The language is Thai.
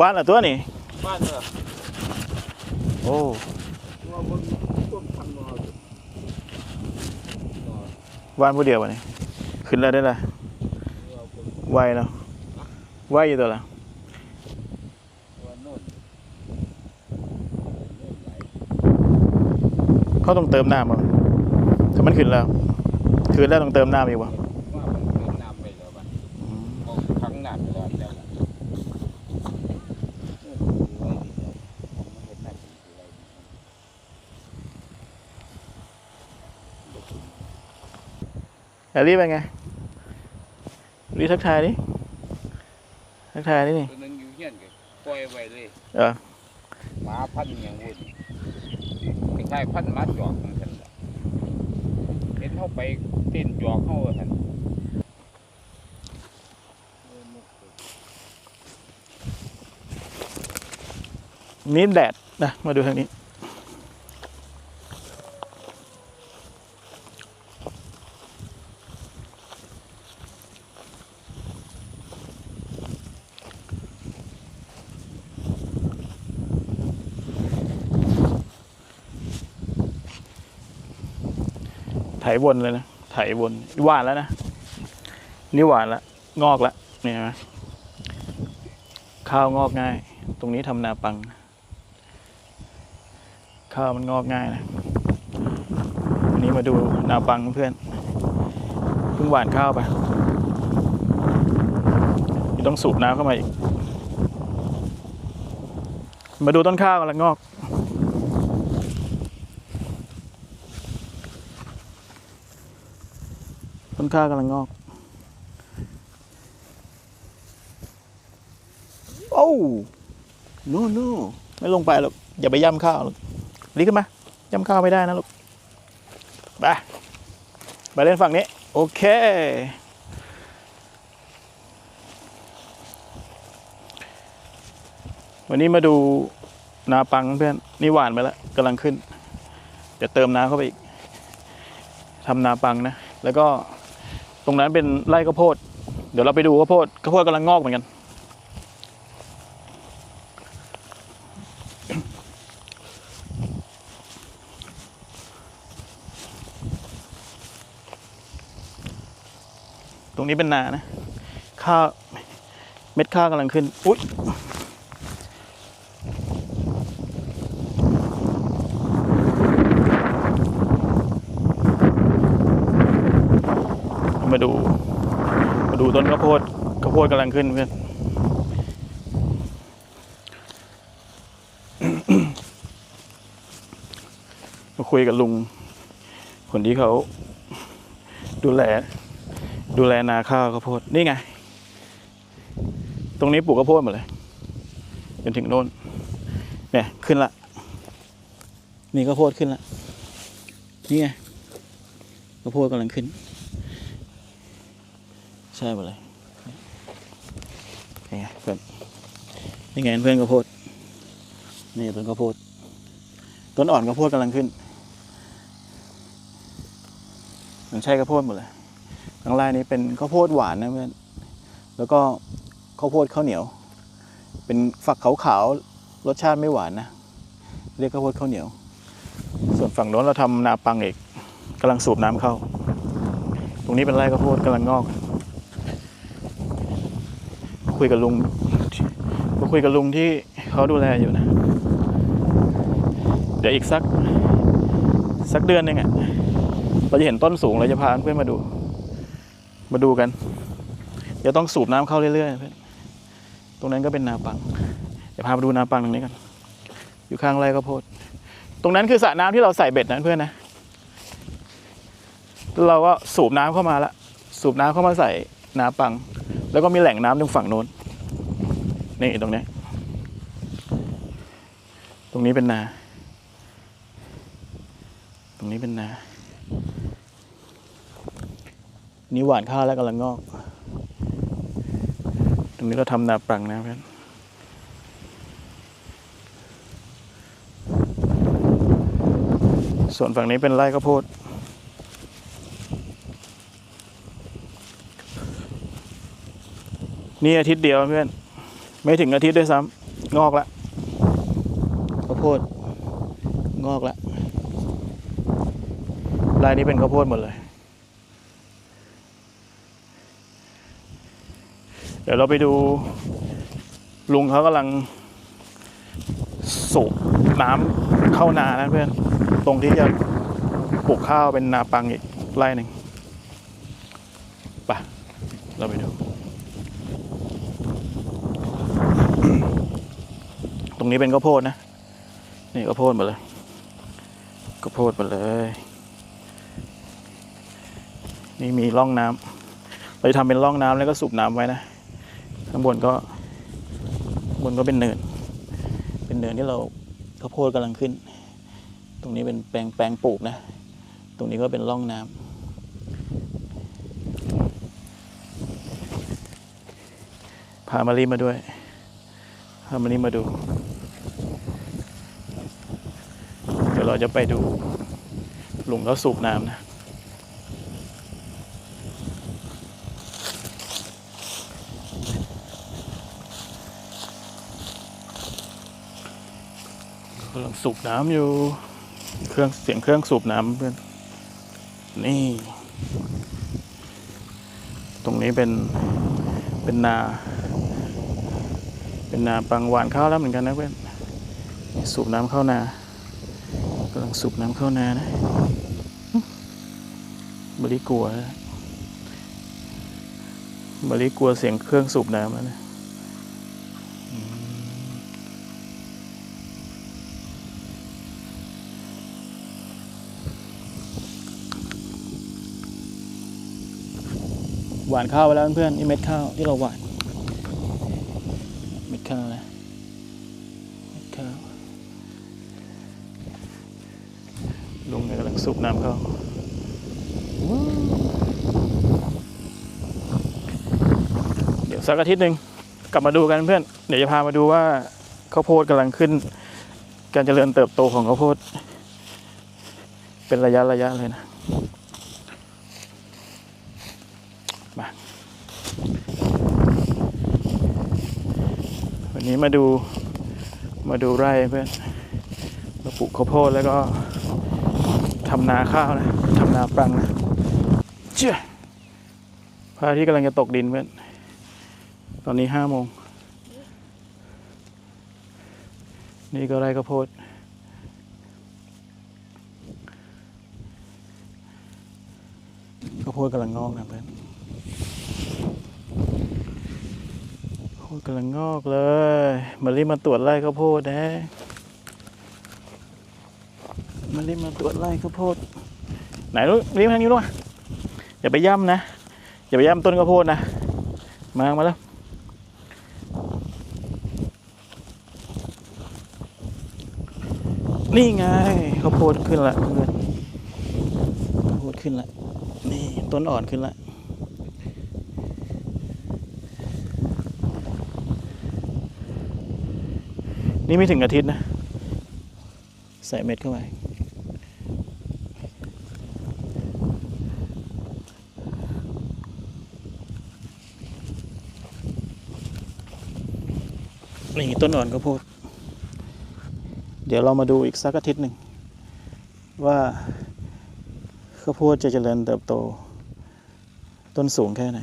ว่านละตัวนี่บ้านเนอะโอ้ว่าบนต้นพันนอว่านผู้เดียววะนี่ขึ้นแล้วได้ละไวเนาะไวอยู่ตัวละวันโน้นเขาต้องเติมน้ำมั้งถ้ามันขึ้นแล้วขึ้นแล้วต้องเติมน้ำอีกวะ ว่ามันเติมน้ำไปแล้วบ้านเอาทั้งน้ำไปแล้วแล้วล่ะมันเห็นน้ำดีอะไร แอลลี่เป็นไงรีทักทายดิทักทายดินี่ตัวหนึงอยู่เงี้ยนก็ปล่อยไว้เลยเออหมาพันธุ์อย่างวุ่นคล้ายๆพันธุ์หมาจอกเหมือนกันล่ะเห็นเข้าไปเต้นจอกเข้าท่านนี่แดดนะมาดูทางนี้ วนเลยนะไถวนหวานแล้วนะนี่หวานแล้วงอกแล้วเนี่ยนไหมข้าวงอกง่าย ตรงนี้ทำนาปัง ข้าวมันงอกง่ายนะวันนี้มาดูนาปังเพื่อนเพิ่งหวานข้าวไปต้องสูบน้ำเข้ามาอีก มาดูต้นข้าวกำลังงอก ต้นข้าวกำลังงอก โอ้โน่โน่ไม่ลงไปหรอกอย่าไปย่ำข้าวหรอกรีบขึ้นมาย่ำข้าวไม่ได้นะลูกไปไปเล่นฝั่งนี้ โอเค วันนี้มาดูนาปังเพื่อนนี่หวานไปแล้วกำลังขึ้น เดี๋ยวเติมน้ำเข้าไปอีกทำนาปังนะ แล้วก็ ตรงนั้นเป็นไร่ข้าวโพด เดี๋ยวเราไปดูข้าวโพดข้าวโพดกำลังงอกเหมือนกัน ตรงนี้เป็นนานะข้าวเม็ดข้าวกำลังขึ้น อุ๊ย มาดู มาดูต้นข้าวโพดข้าวโพดกำลังขึ้นเพื่อนมาคุยกับลุง คนที่เขา ดูแล ดูแลนาข้าวข้าวโพดนี่ไง ตรงนี้ปลูกข้าวโพดหมดเลยจนถึงโน่นเนี่ยขึ้นละนี่ข้าวโพดขึ้นละนี่ไงข้าวโพดกำลังขึ้น ช่หมดเลยนี่ไงเพื่อนนี่ไงเพื่อนข้าวโพดนี่ต้นข้าวโพดต้นอ่อนข้าวโพดกำลังขึ้นมันใช่ข้าวโพดหมดเลยข้างล่างนี้เป็นข้าวโพดหวานนะเพื่อนแล้วก็ข้าวโพดข้าวเหนียว เป็นฝักขาวๆรสชาติไม่หวานนะเรียกข้าวโพดข้าวเหนียว ส่วนฝั่งโน้นเราทำนาปังเอกกำลังสูบน้ำเข้า ตรงนี้เป็นไร่ข้าวโพดกำลังงอก คุยกับลุงมาคุยกับลุงที่เขาดูแลอยู่นะ เดี๋ยวอีกสักสักเดือนหนึ่งอะเราจะเห็นต้นสูงเราจะพาเพื่อนมาดู มาดูกัน เดี๋ยวต้องสูบน้ำเข้าเรื่อยๆเพื่อนตรงนั้นก็เป็นนาปัง เดี๋ยวพามาดูนาปังตรงนี้กัน อยู่ข้างไร่ข้าวโพด ตรงนั้นคือสระน้ำที่เราใส่เบ็ดนะเพื่อนนะ เราก็สูบน้ำเข้ามาละ สูบน้ำเข้ามาใส่นาปัง แล้วก็มีแหล่งน้ำตรงฝั่งโน้นนี่ตรงนี้ ตรงนี้เป็นนา ตรงนี้เป็นนา นี่หวานข้าวแล้วกำลังงอก ตรงนี้เราทำนาปังนะเพื่อนส่วนฝั่งนี้เป็นไร่ข้าวโพด นี่อาทิตย์เดียวเพื่อน ไม่ถึงอาทิตย์ด้วยซ้ำงอกละข้าวโพดงอกละลายนี้เป็นข้าวโพดหมดเลย เดี๋ยวเราไปดู ลุงเขากำลัง สูบน้ำเข้านานะเพื่อน ตรงที่จะปลูกข้าวเป็นนาปังอีกไร่หนึ่งไปเราไปดู รงนี้เป็นข้าวโพดนะ นี่ข้าวโพดหมดเลยข้าวโพดหมดเลย นี่มีร่องน้ำเราจะทำเป็นร่องน้ำแล้วก็สูบน้ำไว้นะ ข้างบนก็บนก็เป็นเนิน เป็นเนินที่เราข้าวโพดกำลังขึ้น ตรงนี้เป็นแปลงแปลงปลูกนะ ตรงนี้ก็เป็นร่องน้ำพามารีมาด้วยพามารีมาดู เราจะไปดูหลุมเขาสูบน้ำนะกำลังสูบน้ำอยู่ เครื่องเสียงเครื่องสูบน้ำเพื่อน นี่ ตรงนี้เป็น เป็นนา เป็นนาปังหวานข้าวแล้วเหมือนกันนะเพื่อน สูบน้ำเข้านา สูบน้ำเข้านานะ บริกลัวนะบริกลัวเสียงเครื่องสูบน้ำแล้วนะหวานข้าวไปแล้วเพื่อนนี่เม็ดข้าวที่เราหวาน เม็ดข้าวนะเม็ดข้าว ลุงกำลังสูบน้ำเข้าเดี๋ยวสักอาทิตย์หนึ่งกลับมาดูกันเพื่อน เดี๋ยวจะพามาดูว่าข้าวโพดกำลังขึ้น การเจริญเติบโตของข้าวโพด เป็นระยะระยะเลยนะมาวันนี้มาดูมาดูไร่เพื่อน มาปลูกข้าวโพดแล้วก็ ทำนาข้าวนะทำนาปรังนะเจ้าพระอาทิตย์กำลังจะตกดินเพื่อน ตอนนี้ห้าโมง นี่ก็ไร่ข้าวโพดข้าวโพดกำลังงอกนะเพื่อนโพดกำลังงอกเลยมารีบมาตรวจไร่ข้าวโพดนะ มารีบมาตรวจไร่ข้าวโพดไหนลูกรีบทางนี้ลูกอย่าไปย่ำนะ อย่าไปย่ำต้นข้าวโพดนะ มามาแล้วนี่ไงข้าวโพดขึ้นละเพื่อนข้าวโพดขึ้นละนี่ต้นอ่อนขึ้นละนี่ไม่ถึงอาทิตย์นะ ใส่เม็ดเข้าไป นี่ต้นอ่อนข้าวโพดเดี๋ยวเรามาดูอีกสักอาทิตย์หนึ่ง ว่าข้าวโพดจะเจริญเติบโต ต้นสูงแค่ไหน